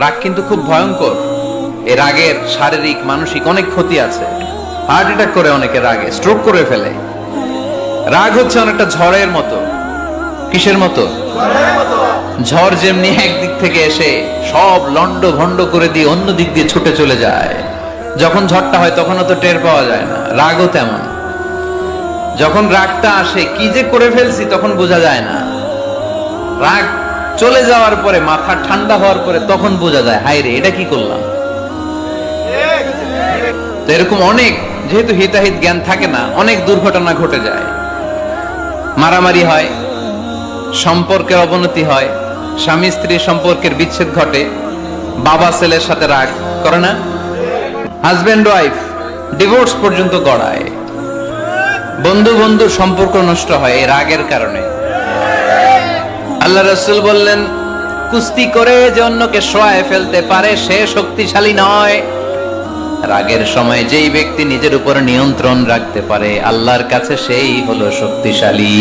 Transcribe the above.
রাগ কিন্তু খুব ভয়ঙ্কর। এ রাগের শারীরিক, মানসিক অনেক ক্ষতি আছে। হার্ট অ্যাটাক করে অনেকে রাগে স্ট্রোক করে ফেলে। রাগ হচ্ছে অনেকটা ঝড়ের মতো। কিসের মতো? ঝড় যেমনি একদিক থেকে এসে সব লন্ড ভন্ড করে দিয়ে অন্য দিক দিয়ে ছুটে চলে যায়। যখন ঝড়টা হয় তখনও তো টের পাওয়া যায় না, রাগও তেমন। যখন রাগটা আসে, কি যে করে ফেলছি তখন বোঝা যায় না। রাগ চলে যাওয়ার পরে মাথা ঠান্ডা হওয়ার পরে তখন বোঝা যায় হাই রে, এটা কি করলাম? তো এরকম অনেক, যেহেতু হিতাহিত জ্ঞান থাকে না, অনেক দুর্ঘটনা ঘটে যায়। মারামারি হয়, সম্পর্কের অবনতি হয়, স্বামী স্ত্রী সম্পর্কের বিচ্ছেদ ঘটে, বাবা ছেলের সাথে রাগ করে না? হাজব্যান্ড ওয়াইফ ডিভোর্স পর্যন্ত গড়ায়। বন্ধু বন্ধু সম্পর্ক নষ্ট হয় এই রাগের কারণে। আল্লাহ রসুল বললেন, কুস্তি করে যে অন্যকে শোয়ায় ফেলতে পারে, সে শক্তিশালী নয়। রাগের সময় যেই ব্যক্তি নিজের উপর নিয়ন্ত্রণ রাখতে পারে, আল্লাহর কাছে সেই হলো শক্তিশালী।